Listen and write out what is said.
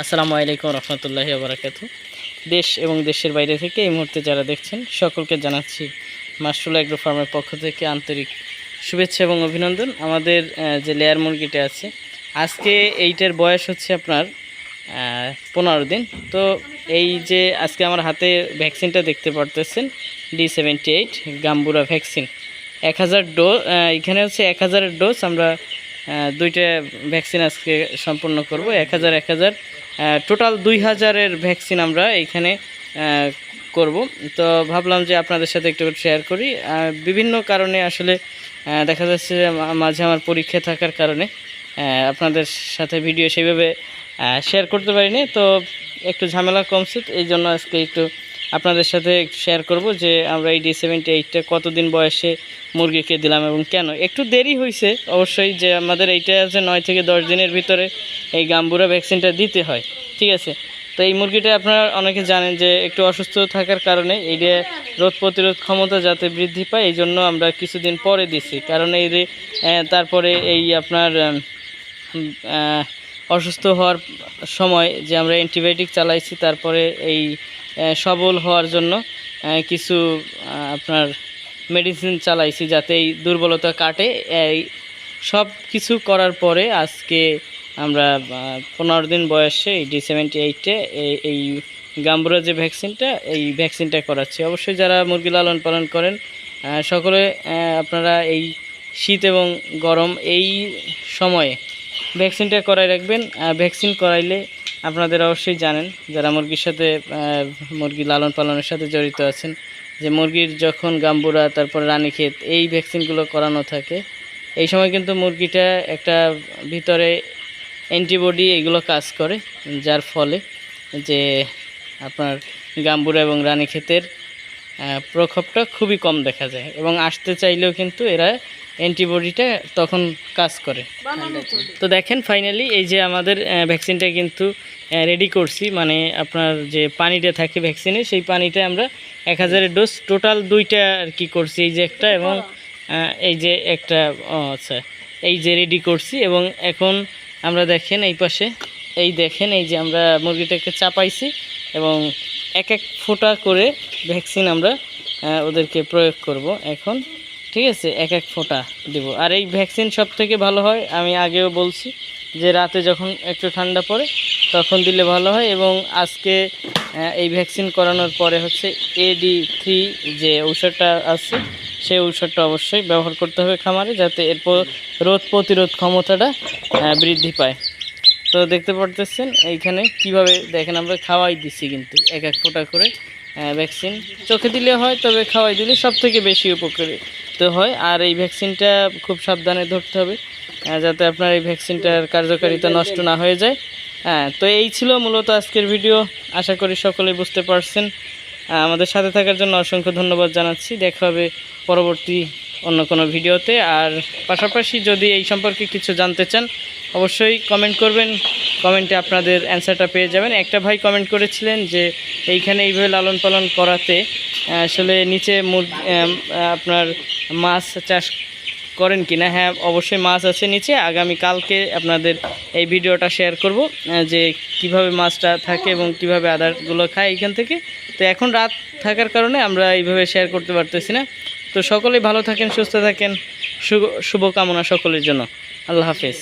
আসসালামু আলাইকুম রহমতুল্লাহি বারাকাত দেশ এবং দেশের বাইরে থেকে এই মুহূর্তে যারা দেখছেন, সকলকে জানাচ্ছি মাশরুল অ্যাগ্রো ফার্মের পক্ষ থেকে আন্তরিক শুভেচ্ছা এবং অভিনন্দন। আমাদের যে লেয়ার মুরগিটা আছে, আজকে এইটার বয়স হচ্ছে আপনার পনেরো দিন। তো এই যে আজকে আমার হাতে ভ্যাকসিনটা দেখতে পারতেছেন, D seventy eight Gumboro vaccine. এক হাজার ডোজ এখানে হচ্ছে এক হাজারের ডোজ আমরা দুইটা ভ্যাকসিন আজকে সম্পূর্ণ করব। এক হাজার এক হাজার। টোটাল দুই হাজারের ভ্যাকসিন আমরা এইখানে করব। তো ভাবলাম যে আপনাদের সাথে একটু শেয়ার করি। বিভিন্ন কারণে আসলে দেখা যাচ্ছে মাঝে আমার পরীক্ষা থাকার কারণে আপনাদের সাথে ভিডিও সেইভাবে শেয়ার করতে পারিনি। তো একটু ঝামেলা কমছে এই জন্য আজকে একটু আপনাদের সাথে শেয়ার করব যে আমরা এই ডি সেভেন্টি এইটটা কতদিন বয়সে মুরগিকে দিলাম এবং কেন? একটু দেরি হয়েছে অবশ্যই যে আমাদের এইটা আছে নয় থেকে দশ দিনের ভিতরে এই গাম্বুরা ভ্যাকসিনটা দিতে হয়, ঠিক আছে? তো এই মুরগিটা আপনারা অনেকে জানেন যে একটু অসুস্থ থাকার কারণে এইটা রোগ প্রতিরোধ ক্ষমতা যাতে বৃদ্ধি পায়, এই জন্য আমরা কিছুদিন পরে দিছি। কারণ এই তারপরে এই আপনার অসুস্থ হওয়ার সময় যে আমরা অ্যান্টিবায়োটিক চালাইছি, তারপরে এই সবল হওয়ার জন্য কিছু আপনার মেডিসিন চালাইছি যাতে এই দুর্বলতা কাটে। এই সব কিছু করার পরে আজকে আমরা পনেরো দিন বয়সে এই ডি সেভেন্টি এইটে এই গাম্বুরা যে ভ্যাকসিনটা, এই ভ্যাকসিনটা করাচ্ছি। অবশ্যই যারা মুরগি লালন পালন করেন সকলে আপনারা এই শীত এবং গরম এই সময়ে ভ্যাকসিনটা করাই রাখবেন। ভ্যাকসিন করাইলে আপনাদের অবশ্যই জানেন যারা মুরগির সাথে মুরগি লালন পালনের সাথে জড়িত আছেন, যে মুরগির যখন গাম্বুরা, তারপর রানীক্ষেত এই ভ্যাকসিনগুলো করানো থাকে, এই সময় কিন্তু মুরগিটা একটা ভিতরে অ্যান্টিবডি এগুলো কাজ করে, যার ফলে যে আপনার গাম্বুরা এবং রানীক্ষেতের প্রকোপটা খুবই কম দেখা যায় এবং আসতে চাইলেও কিন্তু এরা অ্যান্টিবডিটা তখন কাজ করে। তো দেখেন ফাইনালি এই যে আমাদের ভ্যাকসিনটা কিন্তু রেডি করছি। মানে আপনার যে পানিটা থাকে ভ্যাকসিনে সেই পানিটা আমরা এক হাজারের ডোজ টোটাল দুইটা আর কি করছি। এই যে একটা এবং এই যে একটা ও আচ্ছা এই যে রেডি করছি এবং এখন আমরা দেখেন এই পাশে এই দেখেন এই যে আমরা মুরগিটাকে চাপাইছি এবং এক এক ফোঁটা করে ভ্যাকসিন আমরা ওদেরকে প্রয়োগ করব। এখন, ঠিক আছে, এক এক ফোঁটা দেব। আর এই ভ্যাকসিন সব থেকে ভালো হয়, আমি আগেও বলছি যে রাতে যখন একটু ঠান্ডা পড়ে, তখন দিলে ভালো হয় এবং আজকে এই ভ্যাকসিন করানোর পরে হচ্ছে এডি থ্রি যে ঔষধটা আছে, সেই ঔষধটা অবশ্যই ব্যবহার করতে হবে খামারে যাতে এরপর রোদ প্রতিরোধ ক্ষমতাটা বৃদ্ধি পায়। তো দেখতে পারতেছেন, এইখানে কীভাবে দেখেন আমরা খাওয়াই দিচ্ছি কিন্তু, এক এক ফোঁটা করে। ভ্যাকসিন চোখে দিলে হয়, তবে খাওয়াই দিলে সব থেকে বেশি উপকৃত হয়। আর এই ভ্যাকসিনটা খুব সাবধানে ধরতে হবে যাতে আপনার এই ভ্যাকসিনটার কার্যকারিতা নষ্ট না হয়ে যায়। হ্যাঁ তো এই ছিল মূলত আজকের ভিডিও। আশা করি সকলেই বুঝতে পারছেন। আমাদের সাথে থাকার জন্য অসংখ্য ধন্যবাদ জানাচ্ছি। দেখা হবে পরবর্তী অন্য কোনো ভিডিওতে। আর পাশাপাশি যদি এই সম্পর্কে কিছু জানতে চান, অবশ্যই কমেন্ট করবেন। কমেন্টে আপনাদের অ্যান্সারটা পেয়ে যাবেন। একটা ভাই কমেন্ট করেছিলেন যে এইখানে এইভাবে লালন পালন করাতে আসলে নিচে আপনার মাছ চাষ করেন কিনা? হ্যাঁ অবশ্যই মাছ আছে নিচে। আগামী কালকে আপনাদের এই ভিডিওটা শেয়ার করব যে কীভাবে মাছটা থাকে এবং কীভাবে আদারগুলো খায় এখান থেকে। তো এখন রাত থাকার কারণে আমরা এইভাবে শেয়ার করতে পারতেছি না। তো সকলেই ভালো থাকেন, সুস্থ থাকেন। শুভ, শুভকামনা সকলের জন্য। আল্লাহ হাফেজ।